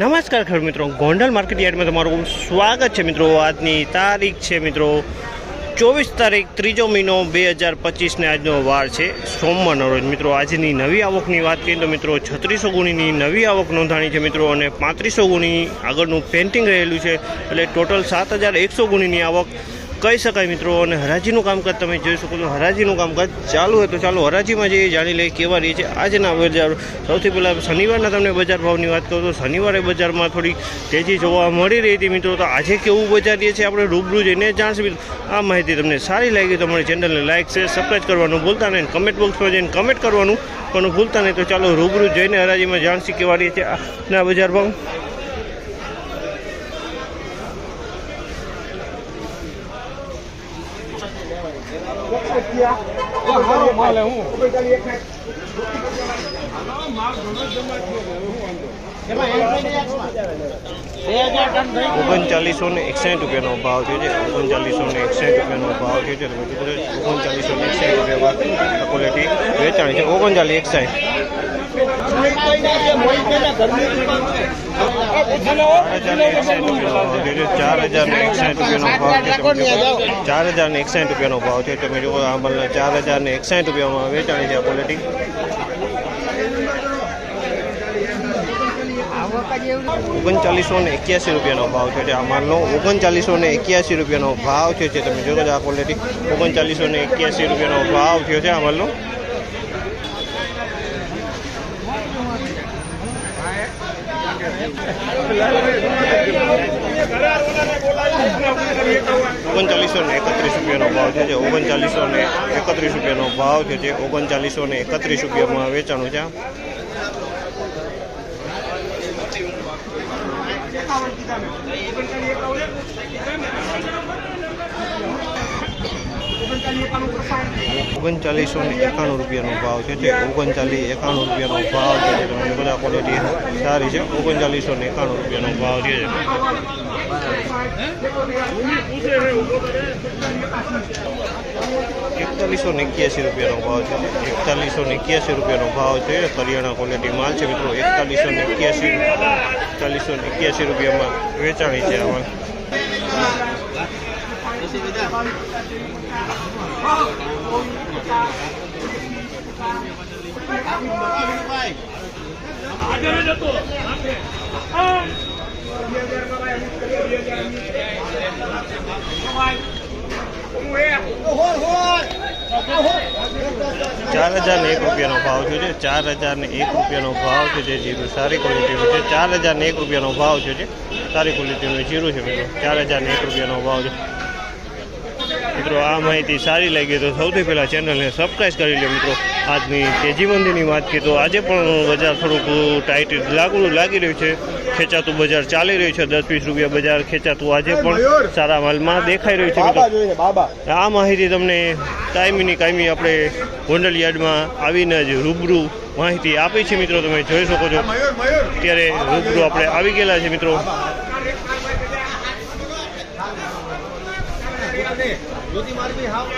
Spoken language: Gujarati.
નમસ્કાર ખેડૂત મિત્રો. ગોંડલ માર્કેટ યાર્ડમાં તમારું સ્વાગત છે મિત્રો. આજની તારીખ છે મિત્રો ચોવીસ તારીખ, ત્રીજો મહિનો બે હજાર પચીસને આજનો વાર છે. સોમવારનો રોજ મિત્રો આજની નવી આવકની વાત કરીએ તો મિત્રો છત્રીસો ગુણીની નવી આવક નોંધાણી છે મિત્રો અને પાંત્રીસો ગુણી આગળનું પેન્ટિંગ રહેલું છે. એટલે ટોટલ સાત હજાર એકસો ગુણીની આવક કહી શકાય મિત્રો, અને હરાજીનું કામકાજ તમે જોઈ શકો છો. હરાજીનું કામકાજ ચાલુ હોય તો ચાલો, હરાજીમાં જઈએ, જાણી લઈએ કેવા રહી છે આજના બજાર, સૌથી પહેલાં શનિવારના તમને બજાર ભાવની વાત કરું તો શનિવારે બજારમાં થોડી તેજી જોવા મળી રહી હતી મિત્રો. તો આજે કેવું બજાર રહે છે આપણે રૂબરૂ જઈને જાણશું આ માહિતી તમને સારી લાગી તો અમારી ચેનલને લાઇક છે સબસ્ક્રાઈબ કરવાનું ભૂલતા નહીં. કમેન્ટ બોક્સમાં જઈને કમેન્ટ કરવાનું પણ ભૂલતા નહીં. તો ચાલો, રૂબરૂ જઈને હરાજીમાં જાણશી કેવા રહી છે આજના બજાર ભાવ. ઓગણચાલીસો ને એકસાઠ રૂપિયાનો ભાવ થયો છે. ઓગણચાલીસો ને એકસાઠ રૂપિયાનો ભાવ થયો છે. ઓગણચાલીસો ને એકસાઠ રૂપિયા ક્વોલિટી વેચાણી છે. ઓગણચાલીસ એકસાઠ. ચાર હજાર ને એકસાઠ રૂપિયાનો ભાવ છે. ચાર હજાર ને એકસાઠ રૂપિયાનો ભાવ છે. તમે જુઓ આ ચાર હજાર એકસાઠ રૂપિયામાં વેચાણી છે આ ક્વોલિટી ઓગણચાલીસો ને એક્યાસી રૂપિયાનો ભાવ છે. આ માલનો ઓગણચાલીસો ને એક્યાસી રૂપિયાનો ભાવ છે તમે છો આ ક્વોલિટી ઓગણચાલીસો ને એક્યાસી રૂપિયાનો ભાવ થયો છે આ માલનો. ઓગણચાલીસો ને એકત્રીસ રૂપિયાનો ભાવ છે જે ઓગણચાલીસો ને એકત્રીસ રૂપિયાનો ભાવ છે જે ઓગણચાલીસો ને એકત્રીસ રૂપિયામાં વેચાણું છે. ઓગણચાલીસો ને એકાણું રૂપિયાનો ભાવ છે, જે ઓગણચાલીસ એકાણું રૂપિયાનો ભાવ છે તમને બધા ક્વોલિટી સારી છે, ઓગણચાલીસો ને એકાણું રૂપિયાનો ભાવ છે. એકતાલીસો ને એક્યાસી રૂપિયાનો ભાવ છે, એકતાલીસો ને એક્યાસી રૂપિયાનો ભાવ છે કરિયાણા ક્વોલિટી માલ છે, મિત્રો, એકતાલીસો ને એક્યાસી, એકતાલીસો ને એક્યાસી રૂપિયામાં વેચાણી છે આ માલ. ચાર હજાર એક રૂપિયાનો ભાવ છે. ચાર હજાર ને એક રૂપિયાનો ભાવ છે જે જીરું. સારી ક્વોલિટીનું છે. ચાર હજાર ને એક રૂપિયાનો ભાવ છે. જે સારી ક્વોલિટીનું જીરું છે મિત્રો. ચાર હજાર ને એક રૂપિયાનો ભાવ છે. મિત્રો આ માહિતી સારી લાગી તો સૌથી પહેલાં ચેનલને સબસ્ક્રાઈબ કરી લો મિત્રો. આજની તેજી મંદીની વાત કરીએ તો આજે પણ બજાર થોડુંક ટાઈટ લાગુ લાગી રહ્યું છે. ખેંચાતું બજાર ચાલી રહ્યું છે. દસ વીસ રૂપિયા બજાર ખેંચાતું આજે પણ સારા માલમાં દેખાઈ રહ્યું છે મિત્રો. આ માહિતી તમને કાયમીની કાયમી આપણે ગોંડલ યાર્ડમાં આવીને જ રૂબરૂ માહિતી આપી છે મિત્રો. તમે જોઈ શકો છો. અત્યારે રૂબરૂ આપણે આવી ગયેલા છે મિત્રો. અને જ્યોતિ માર્ગી હાવ